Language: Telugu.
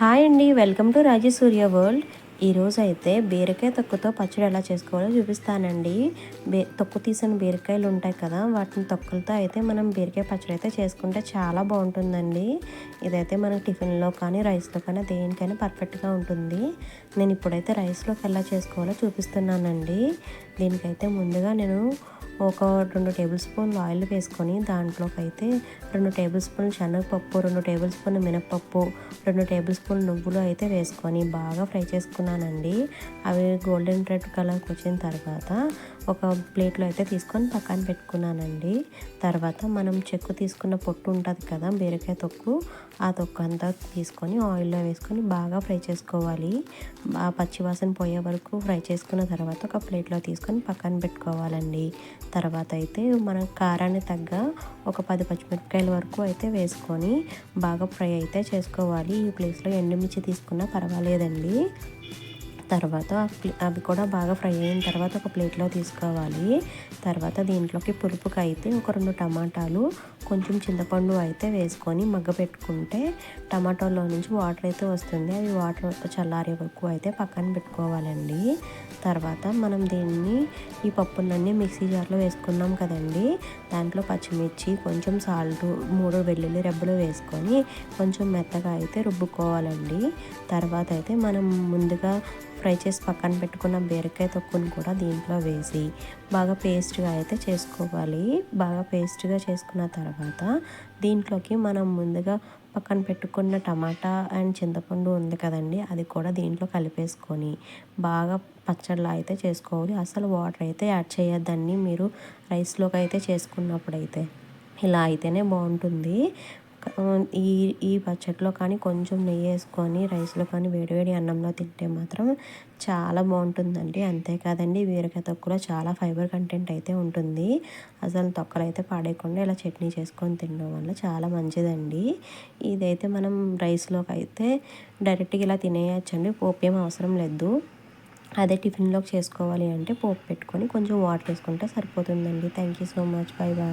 హాయ్ అండి వెల్కమ్ టు రాజసూర్య వరల్డ్. ఈరోజు అయితే బీరకాయ తొక్కుతో పచ్చడి ఎలా చేసుకోవాలో చూపిస్తానండి. బే తొక్కు తీసిన బీరకాయలు ఉంటాయి కదా వాటిని తొక్కులతో అయితే మనం బీరకాయ పచ్చడి అయితే చేసుకుంటే చాలా బాగుంటుందండి. ఇదైతే మనం టిఫిన్లో కానీ రైస్లో కానీ దేనికైనా పర్ఫెక్ట్గా ఉంటుంది. నేను ఇప్పుడైతే రైస్లోకి ఎలా చేసుకోవాలో చూపిస్తున్నానండి. దీనికైతే ముందుగా నేను ఒక రెండు టేబుల్ స్పూన్లు ఆయిల్ వేసుకొని దాంట్లోకి అయితే రెండు టేబుల్ స్పూన్లు శనగపప్పు రెండు టేబుల్ స్పూన్లు మినపప్పు రెండు టేబుల్ స్పూన్ నువ్వులు అయితే వేసుకొని బాగా ఫ్రై చేసుకున్నానండి. అవి గోల్డెన్ రెడ్ కలర్కి వచ్చిన తర్వాత ఒక ప్లేట్లో అయితే తీసుకొని పక్కన పెట్టుకున్నానండి. తర్వాత మనం చెక్కు తీసుకున్న పొట్టు ఉంటుంది కదా బీరకాయ తొక్కు ఆ తొక్కు అంతా తీసుకొని ఆయిల్లో వేసుకొని బాగా ఫ్రై చేసుకోవాలి. ఆ పచ్చివాసన పోయే వరకు ఫ్రై చేసుకున్న తర్వాత ఒక ప్లేట్లో తీసుకొని పక్కన పెట్టుకోవాలండి. తర్వాత అయితే మనం కారాన్ని తగ్గ ఒక పది పచ్చిమిరపకాయల వరకు అయితే వేసుకొని బాగా ఫ్రై అయితే చేసుకోవాలి. ఈ ప్లేస్లో ఎండుమిర్చి తీసుకున్నా పర్వాలేదండి. తర్వాత అవి కూడా బాగా ఫ్రై అయిన తర్వాత ఒక ప్లేట్లో తీసుకోవాలి. తర్వాత దీంట్లోకి పులుపుకి అయితే ఒక రెండు టమాటాలు కొంచెం చింతపండు అయితే వేసుకొని మగ్గ పెట్టుకుంటే టమాటోలో నుంచి వాటర్ అయితే వస్తుంది. అవి వాటర్ చల్లారే వరకు అయితే పక్కన పెట్టుకోవాలండి. తర్వాత మనం దీన్ని ఈ పప్పులన్నీ మిక్సీ జార్లో వేసుకున్నాం కదండి. దాంట్లో పచ్చిమిర్చి కొంచెం సాల్ట్ మూడు వెల్లుల్లి రెబ్బలు వేసుకొని కొంచెం మెత్తగా అయితే రుబ్బుకోవాలండి. తర్వాత అయితే మనం ముందుగా ఫ్రై చేసి పక్కన పెట్టుకున్న బీరకాయ తొక్కుని కూడా దీంట్లో వేసి బాగా పేస్ట్గా అయితే చేసుకోవాలి. బాగా పేస్ట్గా చేసుకున్న తర్వాత దీంట్లోకి మనం ముందుగా పక్కన పెట్టుకున్న టమాటా అండ్ చింతపండు ఉంది కదండి అది కూడా దీంట్లో కలిపేసుకొని బాగా పచ్చడిలా అయితే చేసుకోవాలి. అసలు వాటర్ అయితే యాడ్ చేయొద్దండి మీరు రైస్లోకి అయితే చేసుకున్నప్పుడు అయితే ఇలా అయితేనే బాగుంటుంది. ఈ ఈ పచ్చడిలో కానీ కొంచెం నెయ్యి వేసుకొని రైస్లో కానీ వేడివేడి అన్నంలో తింటే మాత్రం చాలా బాగుంటుందండి. అంతేకాదండి బీరకాయ తొక్కులో చాలా ఫైబర్ కంటెంట్ అయితే ఉంటుంది. అసలు తొక్కలు అయితే పాడేయకుండా ఇలా చట్నీ చేసుకొని తినడం వల్ల చాలా మంచిదండి. ఇదైతే మనం రైస్లోకి అయితే డైరెక్ట్గా ఇలా తినేయచ్చండి పోపు ఏం అవసరం లేదు. అదే టిఫిన్లోకి చేసుకోవాలి అంటే పోపు పెట్టుకొని కొంచెం వాటర్ వేసుకుంటే సరిపోతుందండి. Thank you so much. Bye bye